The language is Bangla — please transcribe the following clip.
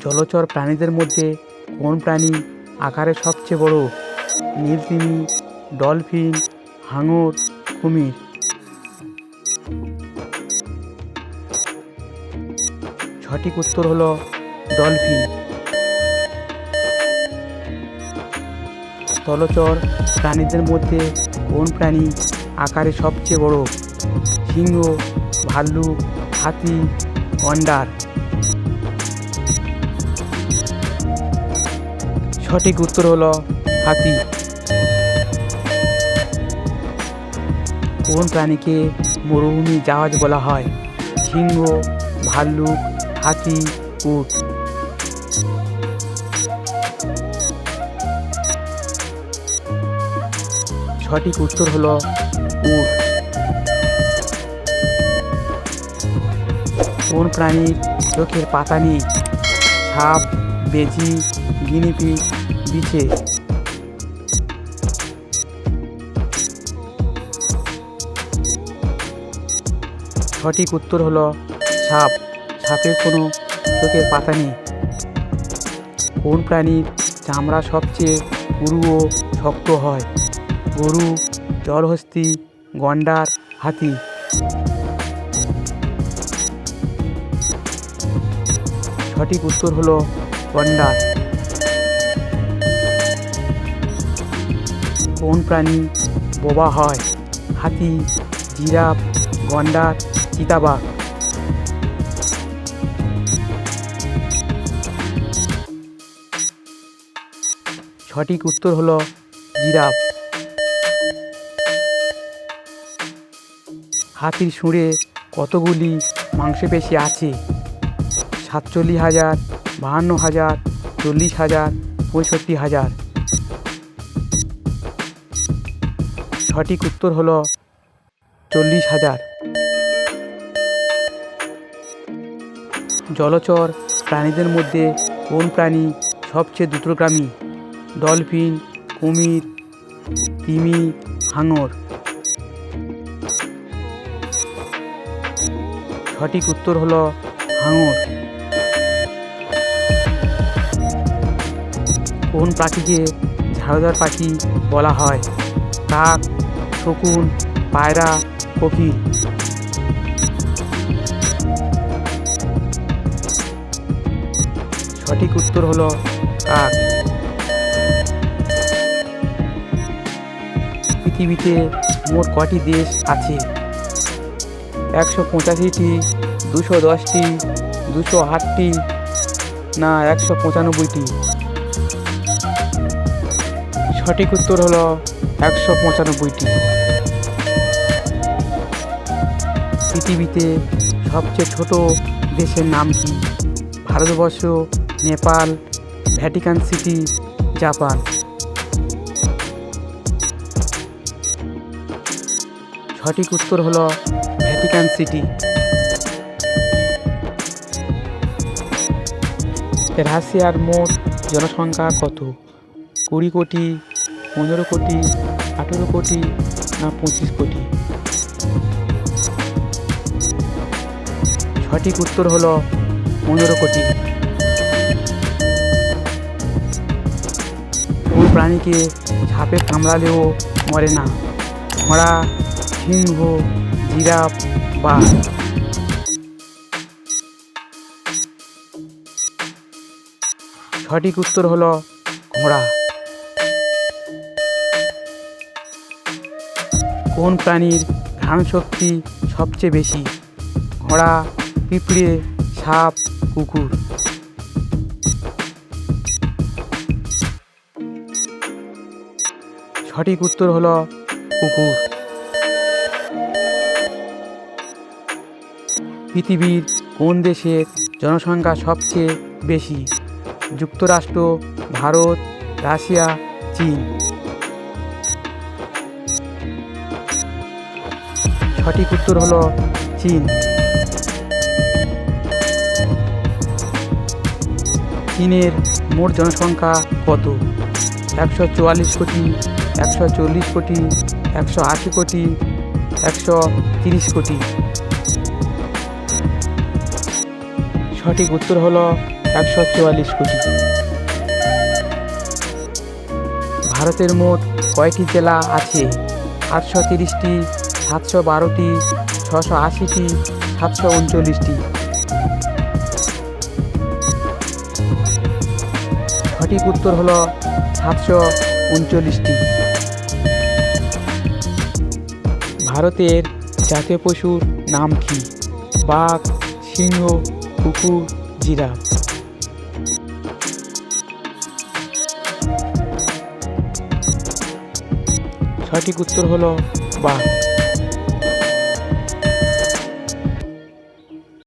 জলচর প্রাণীদের মধ্যে কোন প্রাণী আকারে সবচেয়ে বড়? নীলতিমি, ডলফিন, হাঙর, কুমির। সঠিক উত্তর হলো ডলফিন। স্থলচর প্রাণীদের মধ্যে কোন প্রাণী আকারে সবচেয়ে বড়? সিংহ, ভাল্লুক, হাতি গন্ডার সঠিক উত্তর হলো হাতি। কোন প্রাণীকে মরুভূমি জাহাজ বলা হয়? সিংহ, ভাল্লুক, হাতি, উট। সঠিক উত্তর হলো উট। কোন প্রাণীর চোখের পাতা নেই? সাপ, বেজি গিনিপিগ বিছে। সঠিক উত্তর হলো সাপ। সাপের কোনো চোখের পাতা নেই। কোন প্রাণীর চামড়া সবচেয়ে পুরু ও শক্ত হয়? গরু, জলহস্তি, গন্ডার, হাতি। সঠিক উত্তর হলো গন্ডার। কোন প্রাণী বোবা হয়, হাতি, জিরাফ, গন্ডার, চিতাবাঘ। সঠিক উত্তর হলো জিরাফ। হাতির সুরে কতগুলি মাংসপেশি আছে? সাতচল্লিশ হাজার, বাহান্ন হাজার, চল্লিশ হাজার, পঁয়ষট্টি হাজার। সঠিক উত্তর হলো চল্লিশ হাজার। জলচর প্রাণীদের মধ্যে কোন প্রাণী সবচেয়ে দ্রুতগ্রামী ডলফিন, কুমির, তিমি, হাঙর। সঠিক উত্তর হলো হাঙর। কোন পাখিকে ঝাড়ুদার পাখি বলা হয়। কাক শকুন, পায়রা কোকিল সঠিক উত্তর হলো কাক পৃথিবীতে মোট কটি দেশ আছে? একশো পঁচাশিটি, দুশো দশটি, দুশো আটটি, না একশো পঁচানব্বইটি? সঠিক উত্তর হলো একশো পঁচানব্বইটি। পৃথিবীতে সবচেয়ে ছোট দেশের নাম কি? Bharatvarsha, Nepal, Vatican City, Japan. সঠিক উত্তর হলো ভ্যাটিকান সিটি। রাশিয়ার মোট জনসংখ্যা কত? কুড়ি কোটি, পনেরো কোটি, আঠেরো কোটি না পঁচিশ কোটি? সঠিক উত্তর হলো পনেরো কোটি। কোন প্রাণীকে সাপে কামড়ালেও মরে না। ঘোড়া সিংহ, জিরাফ বা সঠিক উত্তর হলো ঘোড়া। কোন প্রাণীর ঘ্রাণ শক্তি সবচেয়ে বেশি? ঘোড়া পিঁপড়ে, সাপ, কুকুর। সঠিক উত্তর হলো কুকুর। পৃথিবীর কোন দেশের জনসংখ্যা সবচেয়ে বেশি? যুক্তরাষ্ট্র, ভারত, রাশিয়া, চীন। সঠিক উত্তর হলো চীন। চীনের মোট জনসংখ্যা কত? একশো চুয়াল্লিশ কোটি, একশো চল্লিশ কোটি, একশো আশি কোটি, একশো তিরিশ কোটি। সঠিক উত্তর হলো একশো চুয়াল্লিশ কোটি। ভারতের মোট কয়টি জেলা আছে? আটশো তিরিশটি, সাতশো বারোটি, ছশো আশিটি, সাতশো উনচল্লিশটি। সঠিক উত্তর হলো সাতশো উনচল্লিশটি। ভারতের জাতীয় পশুর নাম কি? বাঘ, সিংহ, কুকুর, জিরাফ। সঠিক উত্তর হলো বাঘ।